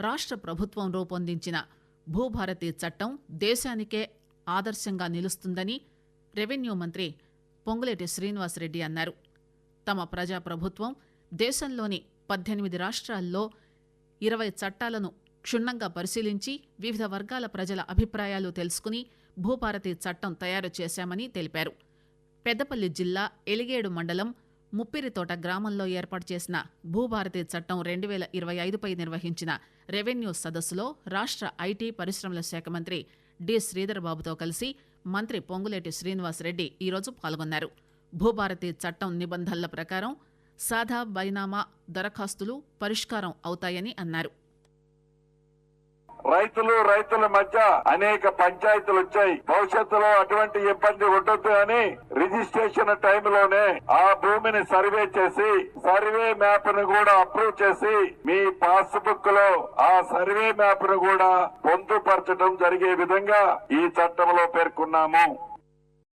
రాష్ట్ర ప్రభుత్వం రూపొందించిన భూభారతి చట్టం దేశానికే ఆదర్శంగా నిలుస్తుందని రెవెన్యూ మంత్రి పొంగులేటి శ్రీనివాసరెడ్డి అన్నారు. తమ ప్రజాప్రభుత్వం దేశంలోని పద్దెనిమిది రాష్ట్రాల్లో ఇరవై చట్టాలను క్షుణ్ణంగా పరిశీలించి వివిధ వర్గాల ప్రజల అభిప్రాయాలు తెలుసుకుని భూభారతి చట్టం తయారు చేశామని తెలిపారు. పెద్దపల్లి జిల్లా ఎలిగేడు మండలం ముప్పిరితోట గ్రామంలో ఏర్పాటు చేసిన భూభారతి చట్టం రెండు వేల ఇరవై ఐదుపై నిర్వహించిన రెవెన్యూ సదస్సులో రాష్ట్ర ఐటీ పరిశ్రమల శాఖ మంత్రి డి. శ్రీధర్బాబుతో కలిసి మంత్రి పొంగులేటి శ్రీనివాసరెడ్డి ఈరోజు పాల్గొన్నారు. భూభారతి చట్టం నిబంధనల ప్రకారం సాదా బైనామా దరఖాస్తులు పరిష్కారం అవుతాయని అన్నారు. రైతులు రైతుల మధ్య అనేక పంచాయతీలు వచ్చాయి. భవిష్యత్తులో అటువంటి ఇబ్బంది ఉండొద్దు అని రిజిస్ట్రేషన్ టైంలోనే ఆ భూమిని సర్వే చేసి సర్వే మ్యాప్ను కూడా అప్రూవ్ చేసి మీ పాస్ బుక్లో ఆ సర్వే మ్యాప్ను కూడా పొందుపరచడం జరిగే విధంగా ఈ చట్టంలో పేర్కొన్నాము.